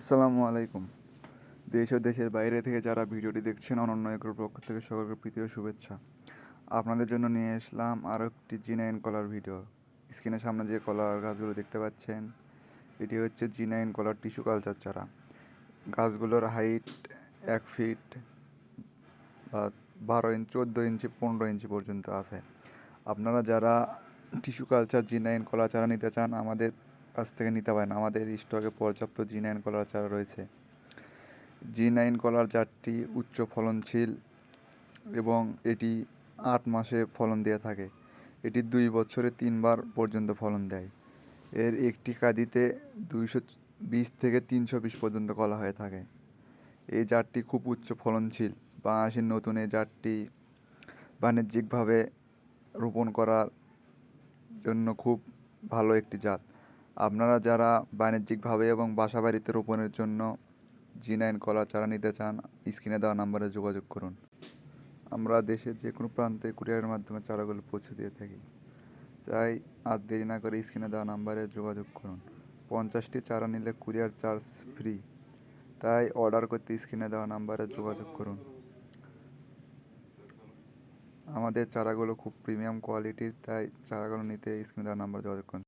আসসালামু আলাইকুম। দেশ ও দেশের বাইরে থেকে যারা ভিডিওটি দেখছেন, অনন্য এগ্রোর পক্ষ থেকে সকলকে প্রীতি ও শুভেচ্ছা। আপনাদের জন্য নিয়ে আসলাম আরও একটি জি নাইন কলার ভিডিও স্ক্রিনের সামনে যে কলার গাছগুলো দেখতে পাচ্ছেন, এটি হচ্ছে জি নাইন কলার টিস্যু কালচার চারা। গাছগুলোর হাইট এক ফিট বা বারো ইঞ্চি চোদ্দ ইঞ্চি পনেরো ইঞ্চি পর্যন্ত আছে। আপনারা যারা টিস্যু কালচার জি নাইন কলা চারা নিতে চান, আমাদের কাছ থেকে নিতে পারেন। আমাদের স্টকে পর্যাপ্ত জি নাইন কলার চারা রয়েছে। জি নাইন কলার চারটি উচ্চ ফলনশীল এবং এটি আট মাসে ফলন দিয়ে থাকে। এটি দুই বছরে তিনবার পর্যন্ত ফলন দেয়। এর একটি কাদিতে দুইশো বিশ থেকে তিনশো বিশ পর্যন্ত কলা হয়ে থাকে। এই জাতটি খুব উচ্চ ফলনশীল। বাংলাদেশের নতুন এই জাতটি বাণিজ্যিকভাবে রোপণ করার জন্য খুব ভালো একটি জাত। আপনারা যারা বাণিজ্যিকভাবে এবং বাসা বাড়িতে রোপণের জন্য জি নাইন কলা চারা নিতে চান, স্ক্রিনে দেওয়া নাম্বারে যোগাযোগ করুন। আমরা দেশের যে কোনো প্রান্তে কুরিয়ারের মাধ্যমে চারাগুলো পৌঁছে দিয়ে থাকি। তাই আর দেরি না করে স্ক্রিনে দেওয়া নাম্বারে যোগাযোগ করুন। পঞ্চাশটি চারা নিলে কুরিয়ার চার্জ ফ্রি। তাই অর্ডার করতে স্ক্রিনে দেওয়া নাম্বারে যোগাযোগ করুন। আমাদের চারাগুলো খুব প্রিমিয়াম কোয়ালিটির, তাই চারাগুলো নিতে স্ক্রিনে দেওয়া নাম্বারে যোগাযোগ করুন।